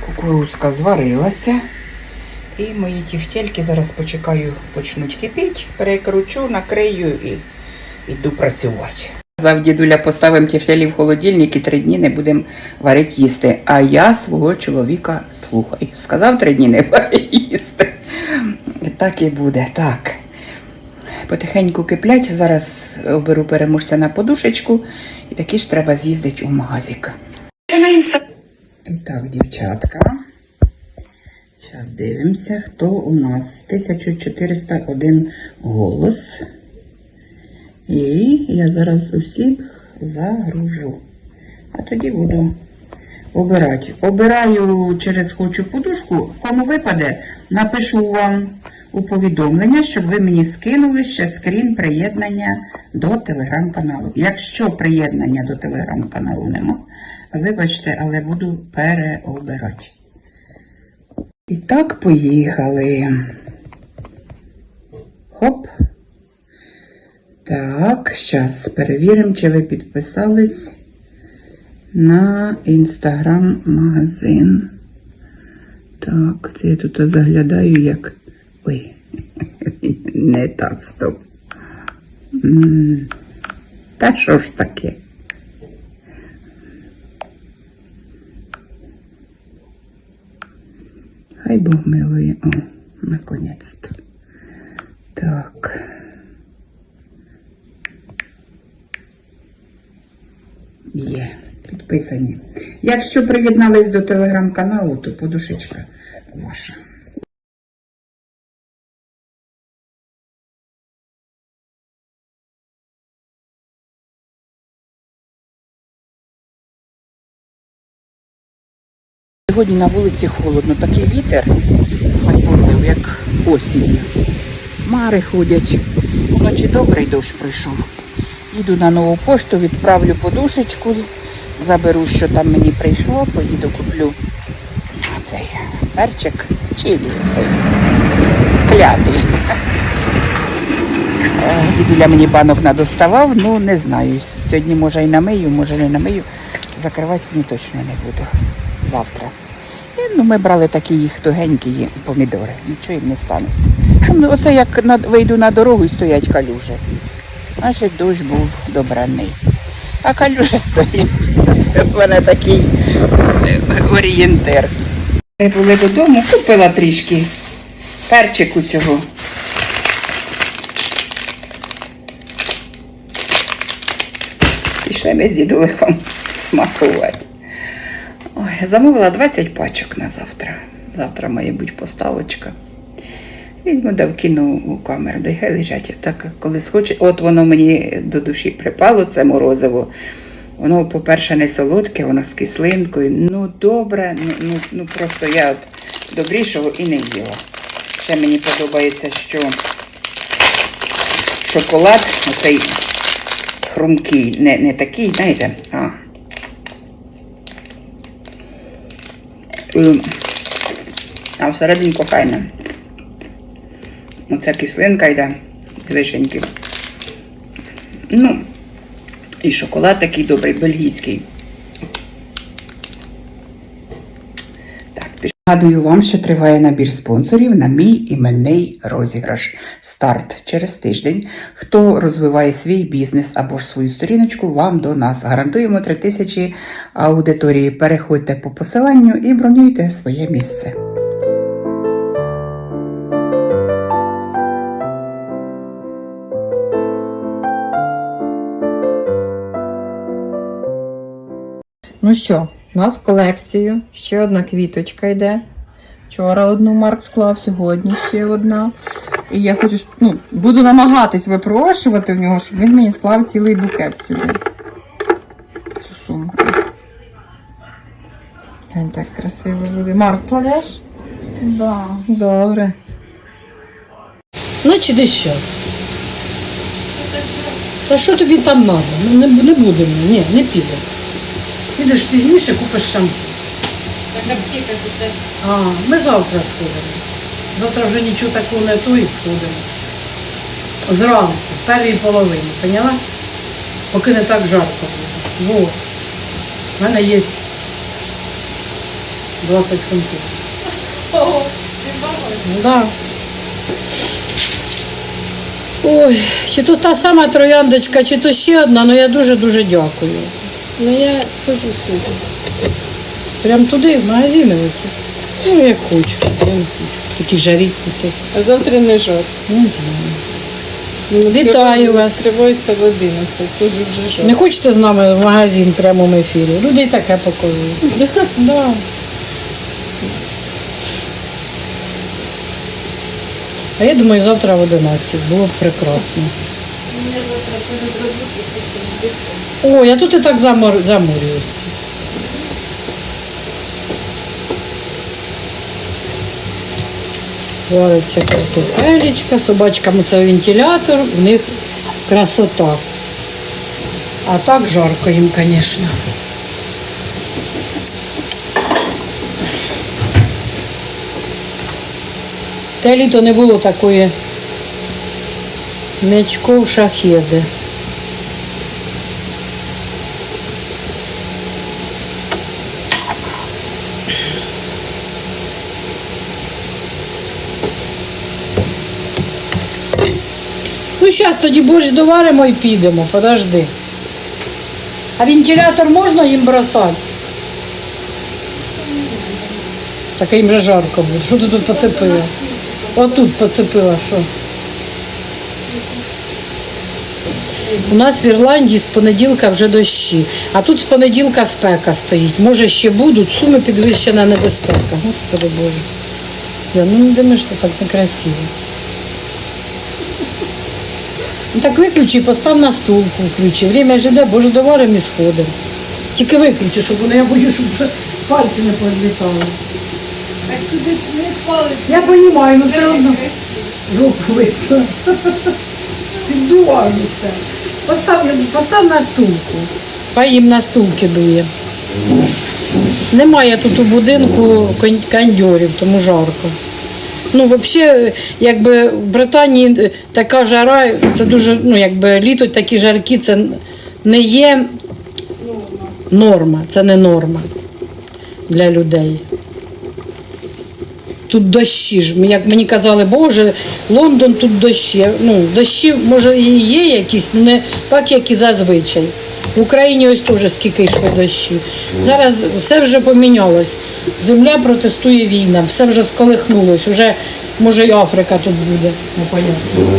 Кукурузка зварилася. І мої тівтельки зараз почекаю, почнуть кипіти, перекручу, накрию і йду працювати. Сказав дідуля, поставимо тефлялі в холодильник і три дні не будемо варити їсти. А я свого чоловіка слухаю. Сказав три дні не варити їсти. І так і буде. Так. Потихеньку киплять. Зараз оберу переможця на подушечку. І таки ж треба з'їздити у магазик. І так, дівчатка. Зараз дивимося, хто у нас 1401 голос. І я зараз усіх загружу. А тоді буду обирати. Обираю через хочу подушку. Кому випаде, напишу вам у повідомлення, щоб ви мені скинули ще скрін приєднання до телеграм-каналу. Якщо приєднання до телеграм-каналу нема, вибачте, але буду переобирати. І так, поїхали. Хоп. Так, зараз перевіримо, чи ви підписались на інстаграм-магазин. Так, це я тут заглядаю як. Ой, не так, стоп. Та що ж таке? Хай Бог милує. О, наконець-то. Так. Є, підписані. Якщо приєднались до телеграм-каналу, то подушечка ваша. Сьогодні на вулиці холодно, такий вітер, помив, як осінь. Мари ходять. Вночі добрий дощ прийшов. Їду на нову пошту, відправлю подушечку, заберу, що там мені прийшло, поїду куплю цей перчик чилі, цей клятий. Е, Дідуля мені банок надоставав, ну не знаю. Сьогодні може і намию, може не намию. Закривати сьогодні точно не буду. Завтра. І, ну, ми брали такі їх тугенькі помідори. Нічого їм не станеться. Ну, оце як на, вийду на дорогу і стоять калюжі. Значить, дощ був добраний. А калюжа стоїть. Це в мене такий е, орієнтир. Ми були додому, купила трішки перчику цього. Пішли ми з дідуликом смакувати. Замовила 20 пачок на завтра. Завтра має бути поставочка. Візьму да вкину у камеру, да хай лежать. Так коли схоче. От воно мені до душі припало, це морозиво. Воно, по-перше, не солодке, воно з кислинкою. Ну, добре, ну, ну, ну просто я от добрішого і не їла. Це мені подобається, що шоколад, оцей хрумкий, не, не такий, знаєте, а. Ем, А всередині кохайна. Оця кислинка йде з вишеньки. Ну, і шоколад такий добрий, бельгійський. Так, піш- Нагадую вам, що триває набір спонсорів на мій іменний розіграш. Старт через тиждень. Хто розвиває свій бізнес або ж свою сторіночку, вам до нас. Гарантуємо 3000 аудиторії. Переходьте по посиланню і бронюйте своє місце. Ну що, у нас в колекцію ще одна квіточка йде. Вчора одну Марк склав, сьогодні ще одна. І я хочу, ну, буду намагатись випрошувати в нього, щоб він мені склав цілий букет сюди. Цю сумку. Він так красиво буде. Марк, кладеш? Да. Добре. Значить, і що? Та що тобі там треба? Ну не, не будемо, ні, не підемо. Підеш пізніше, купиш шампунь. А, ми завтра сходимо. Завтра вже нічого такого не то і сходимо. Зранку, в першій половині, поняла? Поки не так жарко буде. Во. У мене є 20 фунтів. Да. Ой, чи то та сама трояндочка, чи то ще одна, але я дуже-дуже дякую. Ну я схожу сюди. Прям туди, в магазини оці. Ну, як хочу, я не хочу. Такі жарі піти. А завтра не жар. Не знаю. Вітаю вас. Тривається в 11, дуже вже жар. Не хочете з нами в магазин в прямому ефірі? Люди і таке показують. Да. А я думаю, завтра в 11. Було б прекрасно. О, я тут і так замор... заморююся. Вариться картопелечка, собачкам це вентилятор, в них красота. А так жарко їм, звісно. Те літо не було такої м'ячков шахеди. Ну, зараз тоді борщ доваримо і підемо, подожди. А вентилятор можна їм бросати? Так їм же жарко буде. Що ти тут поцепила? Отут поцепила, що? У нас в Ірландії з понеділка вже дощі, а тут з понеділка спека стоїть. Може ще будуть, суми підвищена небезпека. Господи Боже. Я, ну не думаєш, що так некрасиво. Ну так виключи, постав на стулку, включи. Время ж іде, боже, доваримо і сходимо. Тільки виключи, щоб воно, я боюсь, щоб пальці не підлітали. Так туди не палич. Я розумію, але все одно руку видно. Піддуваюся. Постав, постав на стулку. Хай їм на стулки дує. Немає тут у будинку кон- кондьорів, тому жарко. Ну, взагалі, якби в Британії е, така жара, це дуже, ну, якби літо такі жаркі, це не є норма, це не норма для людей. Тут дощі ж. Як мені казали, боже, Лондон тут дощі. Ну, дощі, може, і є якісь, але не так, як і зазвичай. В Україні ось теж скільки йшло дощі. Зараз все вже помінялось. Земля протестує війна, все вже сколихнулось. Уже, може, і Африка тут буде. Непонятно.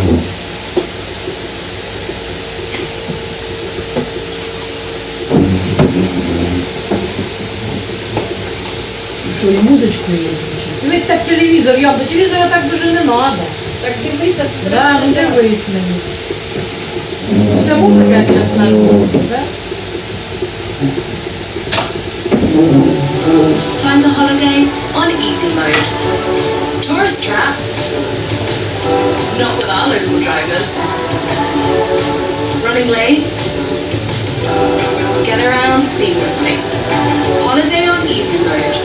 Що, і музичку є? Дивись так телевізор, я до телевізора так дуже не треба. Так дивися, Да, ну дивись мені. Це музика якраз на роботу, так? Find a holiday on easy mode. Tourist traps? Not with our local drivers. Running late? Get around seamlessly. Holiday on easy mode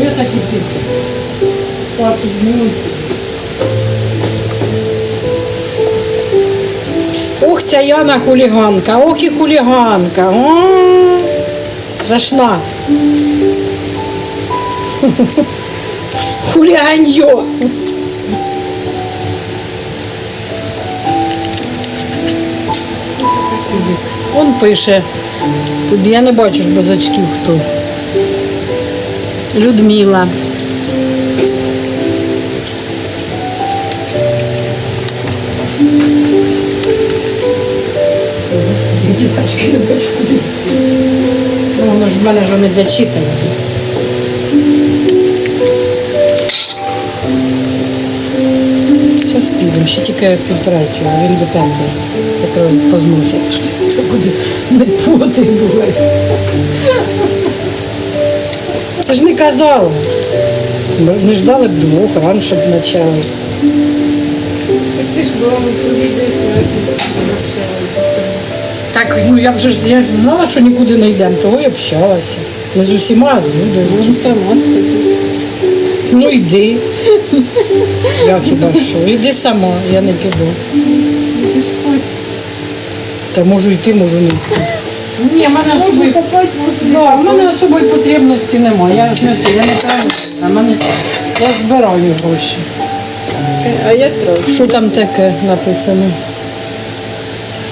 я так і пишу? Так, ну. Ох, ця Яна хуліганка, ох і хуліганка. О, страшна. Хуліганьо. Он пише. Тобі я не бачу ж без очків хто. Людмила. Не бачу куди. Ну, воно ж в мене ж вони для читання. Зараз підемо, ще тільки півтретього, він до п'ятої. Якраз позносять. Це буде не поти буває. Ти ж не казала. Ми не ждали б двох, раніше б почали. Ти ж була відеосвязі. Так, ну я вже ж я ж знала, що нікуди не йдемо, того і общалася. Не з усіма, а з Людою. Ну, сама. Ну йди. Я хіба що? Йди сама, я не піду. Ти ж хочеш. Та можу йти, можу не йти. Ні, в мене копати, да, в мене особої потребності немає. Я ж не те, я не правильно. Мене я збираю гроші. А я трохи. Що там таке написано?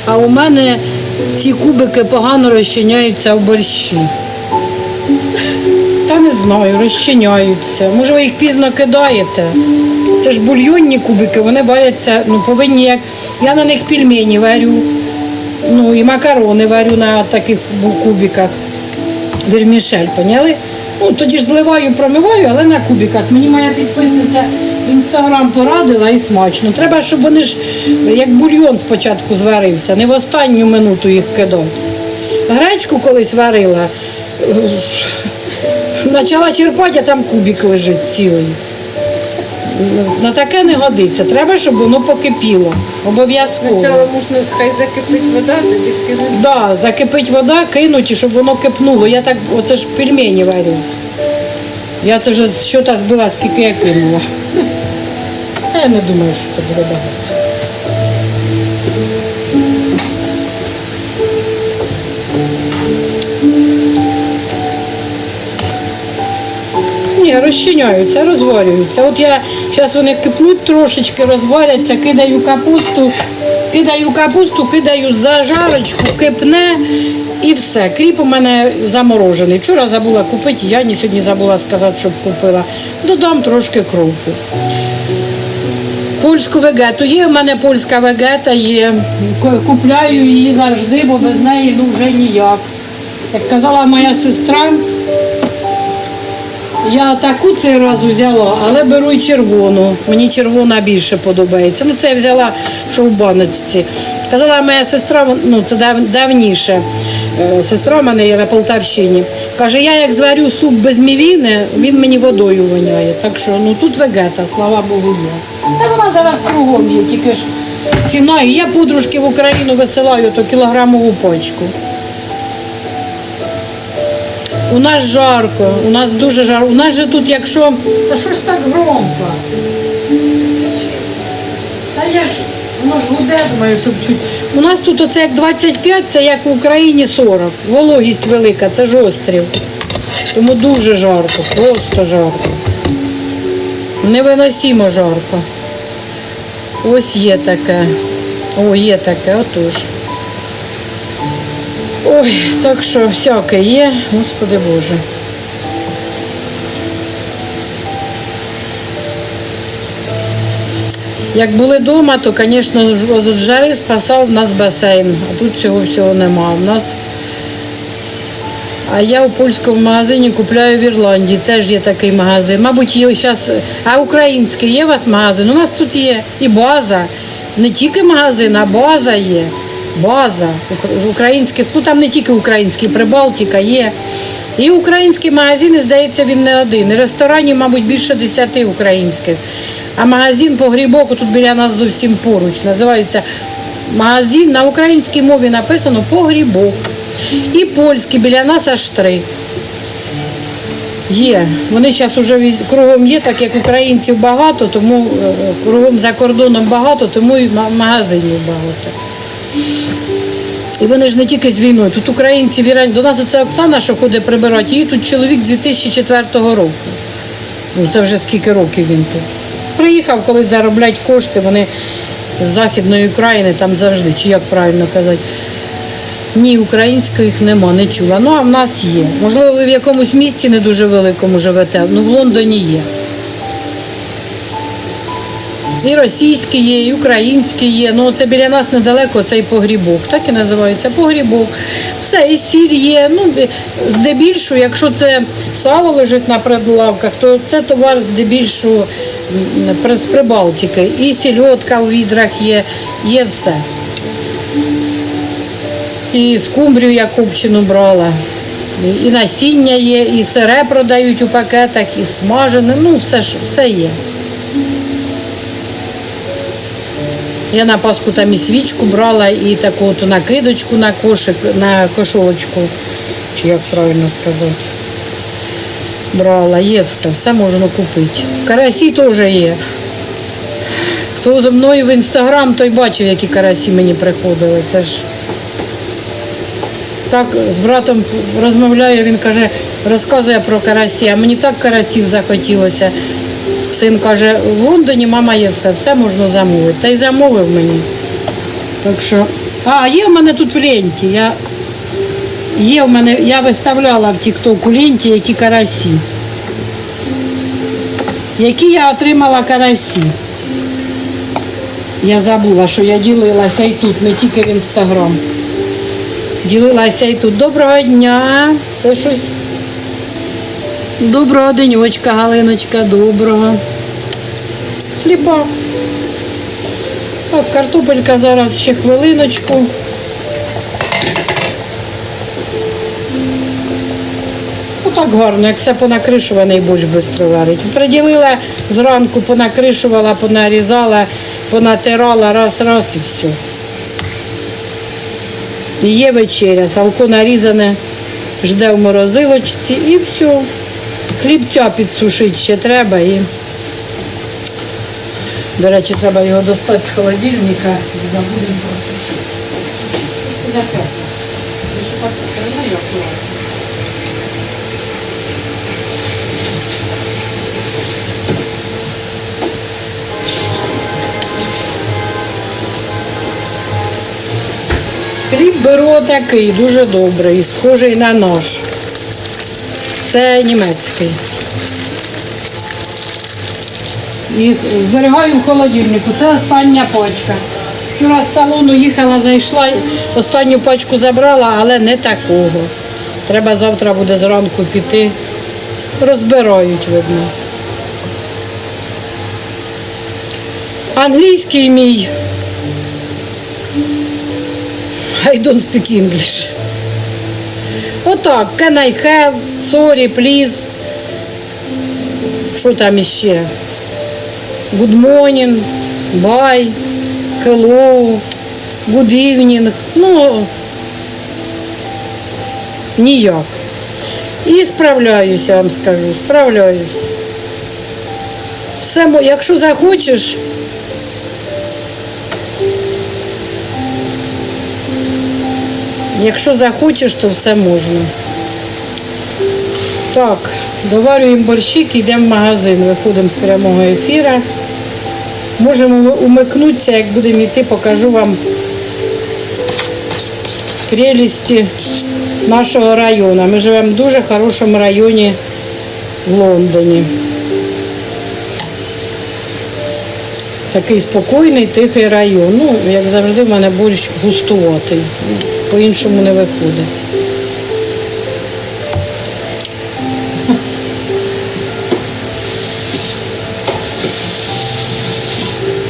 А у мене ці кубики погано розчиняються в борщі. Та не знаю, розчиняються. Може, ви їх пізно кидаєте? Це ж бульйонні кубики, вони варяться, ну повинні як. Я на них пельмені варю, ну і макарони варю на таких кубиках. Вермішель, поняли? Ну, тоді ж зливаю, промиваю, але на кубиках. Мені моя підписниця в інстаграм порадила і смачно. Треба, щоб вони ж як бульйон спочатку зварився, не в останню минуту їх кидати. Гречку колись варила, почала черпати, а там кубик лежить цілий. На таке не годиться. Треба, щоб воно покипіло. Обов'язково. Спочатку можна хай закипить вода, тоді кинути. Да, закипить вода, кинуть, щоб воно кипнуло. Я так, оце ж пельмені варю. Я це вже що щота збила, скільки я кинула. Та я не думаю, що це буде багато. Розчиняються, розварюються. От я зараз вони кипнуть трошечки, розваряться, кидаю капусту, кидаю капусту, кидаю зажарочку, кипне і все. Кріп у мене заморожений. Вчора забула купити, я ні сьогодні забула сказати, щоб купила. Додам трошки кропу. Польську вегету. Є в мене польська вегета, є. Купляю її завжди, бо без неї ну вже ніяк. Як казала моя сестра, я таку цей раз взяла, але беру і червону. Мені червона більше подобається. Ну, це я взяла, що в баночці. Казала моя сестра, ну це дав- давніше. е, Сестра в мене є на Полтавщині. Каже, я як зварю суп без мівіни, він мені водою воняє. Так що ну тут вегета, слава Богу, є. Та вона зараз кругом є, тільки ж ціна. І я подружки в Україну висилаю то кілограмову пачку. У нас жарко, у нас дуже жарко. У нас же тут, якщо. Та що ж так громко? Та я ж, воно ж гуде, думаю, щоб чуть. У нас тут оце як 25, це як в Україні 40. Вологість велика, це ж острів. Тому дуже жарко, просто жарко. Невиносимо жарко. Ось є таке. О, є таке, отож. Ой, так що всяке є, Господи Боже. Як були вдома, то, звісно, від жари спасав в нас басейн, а тут цього всього нема. У нас... А я у польському магазині купляю в Ірландії, теж є такий магазин. Мабуть, є зараз. А український є у вас магазин? У нас тут є і база. Не тільки магазин, а база є. База українських, ну там не тільки український, Прибалтика є. І українські магазини, здається, він не один. І ресторанів, мабуть, більше десяти українських. А магазин по грібоку тут біля нас зовсім поруч. Називається магазин на українській мові написано погрібок. І польський біля нас аж три. Є. Вони зараз вже кругом є, так як українців багато, тому е, кругом за кордоном багато, тому і магазинів багато. І вони ж не тільки з війною. Тут українці вірять. До нас оце Оксана, що ходить прибирати, її тут чоловік з 2004 року. Ну, це вже скільки років він тут. Приїхав колись заробляти кошти, вони з Західної України там завжди, чи як правильно казати. Ні, української їх нема, не чула. Ну, а в нас є. Можливо, ви в якомусь місті не дуже великому живете, ну в Лондоні є. І російські є, і українські є. Ну це біля нас недалеко цей погрібок. Так і називається погрібок. Все, і сіль є. Ну, здебільшого, якщо це сало лежить на прилавках, то це товар здебільшого з Прибалтики. І сільотка у відрах є, є все. І скумбрію я копчену брала. І- насіння є, і сире продають у пакетах, і смажене, ну все, все є. Я на Пасху там і свічку брала, і таку от накидочку на кошик, на кошолочку, чи як правильно сказати. Брала, є все, все можна купити. Карасі теж є. Хто зі мною в інстаграм, той бачив, які карасі мені приходили. Це ж так з братом розмовляю, він каже, розказує про карасі, а мені так карасів захотілося. Син каже, в Лондоні мама є все, все можна замовити. Та й замовив мені. Так що. А, є в мене тут в ленті. Я... Є в мене, я виставляла в Тіктоку ленті, які карасі. Які я отримала карасі. Я забула, що я ділилася і тут, не тільки в інстаграм. Ділилася і тут. Доброго дня. Це щось. Доброго денечка, Галиночка, доброго. Сліпа. Так, картопелька зараз ще хвилиночку. Отак гарно, як все понакришуваний борщ швидко варить. Приділила зранку, понакришувала, понарізала, понатирала, раз, раз і все. Є вечеря, салко нарізане, жде в морозилочці і все. Хлібця підсушити ще треба і. До речі, треба його достати з холодильника і забудемо просушити. Що це за так акуратно? Хліб беру такий, дуже добрий, схожий на нож. Це німецький. І зберігаю в холодильнику. Це остання пачка. Вчора з салону їхала, зайшла, останню пачку забрала, але не такого. Треба завтра буде зранку піти. Розбирають, видно. Англійський мій. I don't speak English. Отак, can I have, sorry, please. Що там іще? Good morning, bye, hello, good evening. Ну, ніяк. І справляюся, я вам скажу, справляюсь. Все, якщо захочеш, Якщо захочеш, то все можна. Так, доварюємо борщик, йдемо в магазин, виходимо з прямого ефіру. Можемо умикнутися, як будемо йти, покажу вам прелісті нашого району. Ми живемо в дуже хорошому районі в Лондоні. Такий спокійний, тихий район. Ну, як завжди, в мене борщ густуватий. По-іншому не виходить.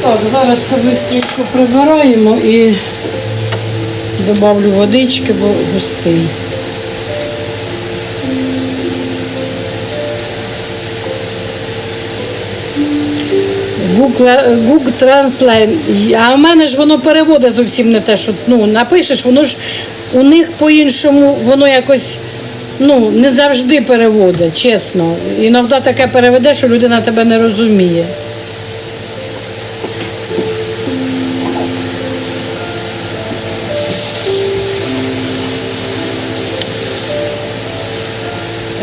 Так, зараз все швидко прибираємо і добавлю водички, бо густий. Google, Google Translate. А в мене ж воно переводить зовсім не те, що ну, напишеш, воно ж у них по-іншому, воно якось ну, не завжди переводить, чесно. Іноді таке переведе, що людина тебе не розуміє.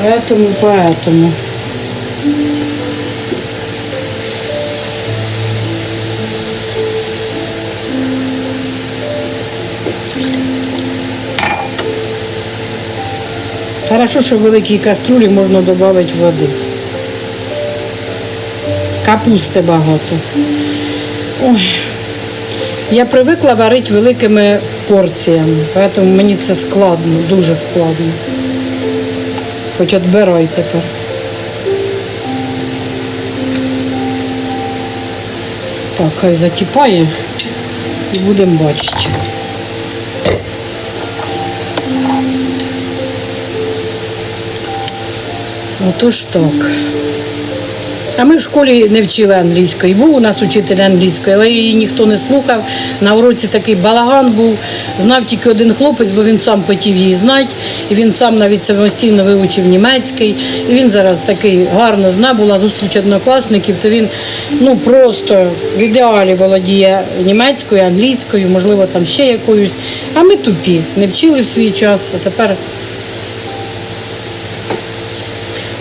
Поэтому, поэтому. Хорошо, що в великій каструлі можна додати води. Капусти багато. Ой. Я привикла варити великими порціями, тому мені це складно, дуже складно. Хоч відбирай тепер. Так, хай закипає і будемо бачити. Отож так. А ми в школі не вчили англійської. Був у нас учитель англійської, але її ніхто не слухав. На уроці такий балаган був. Знав тільки один хлопець, бо він сам хотів її знати. І він сам навіть самостійно вивчив німецький. І він зараз такий гарно знав, була зустріч однокласників, то він ну просто в ідеалі володіє німецькою, англійською, можливо, там ще якоюсь. А ми тупі, не вчили в свій час, а тепер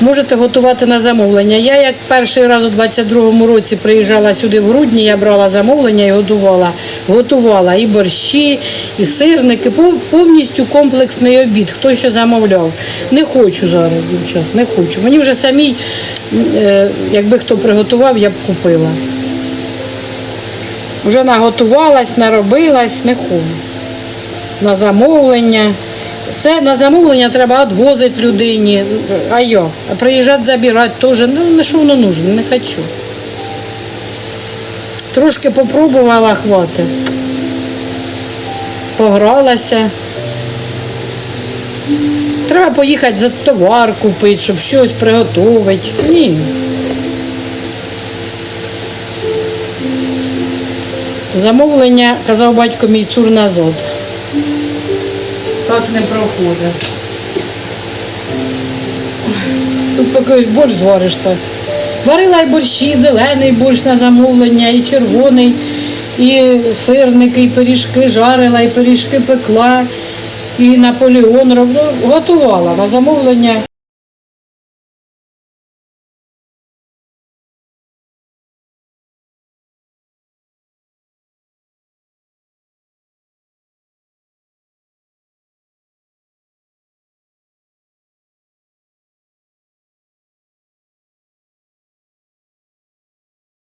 Можете готувати на замовлення. Я як перший раз у 22-му році приїжджала сюди в грудні, я брала замовлення і готувала. Готувала і борщі, і сирники, повністю комплексний обід. Хто що замовляв. Не хочу зараз, дівчат, не хочу. Мені вже самій, е, якби хто приготував, я б купила. Вже наготувалась, наробилась, не хочу. На замовлення. Це на замовлення треба відвозити людині. А як? А приїжджати забирати теж. Ну, на що воно нужно, не хочу. Трошки попробувала хвати. Погралася. Треба поїхати за товар купити, щоб щось приготувати. Ні. Замовлення, казав батько мій цур назад. Так не проходить. Тут поки ось борщ звариш так. Варила й борщі, і зелений борщ на замовлення, і червоний, і сирники, і пиріжки жарила, і пиріжки пекла, і Наполеон робила. Готувала на замовлення.